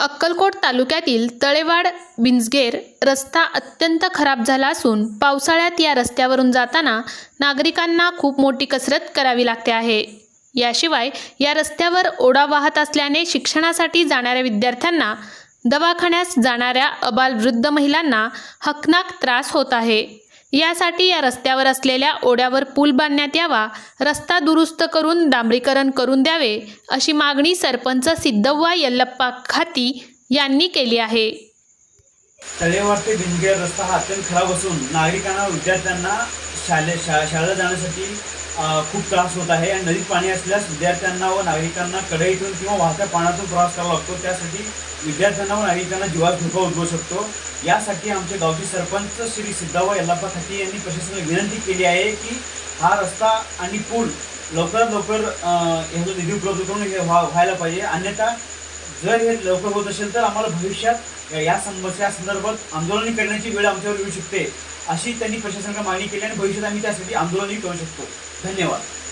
अक्कलकोट तालुक्यातील तळेवाड बिंजगेर रस्ता अत्यंत खराब झाला असून पावसाळ्यात या रस्त्यावरून जाताना नागरिकांना खूप मोठी कसरत करावी लागते आहे. याशिवाय या रस्त्यावर ओढा वाहत असल्याने शिक्षणासाठी जाणाऱ्या विद्यार्थ्यांना दवाखान्यास जाणाऱ्या अबाल वृद्ध महिलांना हकनाक त्रास होत आहे. यासाठी या रस्त्यावर असलेल्या ओढ्यावर पूल बांधण्यात यावा रस्ता दुरुस्त करून डांबरीकरण करून द्यावे अशी मागणी सरपंच सिद्धव्वा यल्लप्पा खाती यांनी केली आहे. तळेवाड ते भिंजगेर रस्ता हा अत्यंत खराब असून नागरिकांना विद्यार्थ्यांना शाळे शा शाळेला जाण्यासाठी खूप त्रास होत आहे आणि नदीत पाणी असल्यास विद्यार्थ्यांना व नागरिकांना कढईतून किंवा वाहत्या पाण्यातून प्रवास करावा लागतो. त्यासाठी विद्यार्थ्यांना व नागरिकांना जीवात धोका उद्भवू शकतो. यासाठी आमचे गावचे सरपंच श्री सिद्धावा यल्लाप्पा खाती यांनी प्रशासनाला विनंती केली आहे की हा रस्ता आणि पूल लवकरात लवकर ह्याचा निधी उपलब्ध करून हे व्हा व्हायला पाहिजे. अन्यथा जर हे लवकर होत असेल तर आम्हाला भविष्यात या समस्या संदर्भात आंदोलन करण्याची वेळ आमच्यावर येऊ शकते. अशी त्यांनी प्रशासनाला मागणी केली आणि भविष्यात आम्ही त्यासाठी आंदोलनही करू शकतो. धन्यवाद.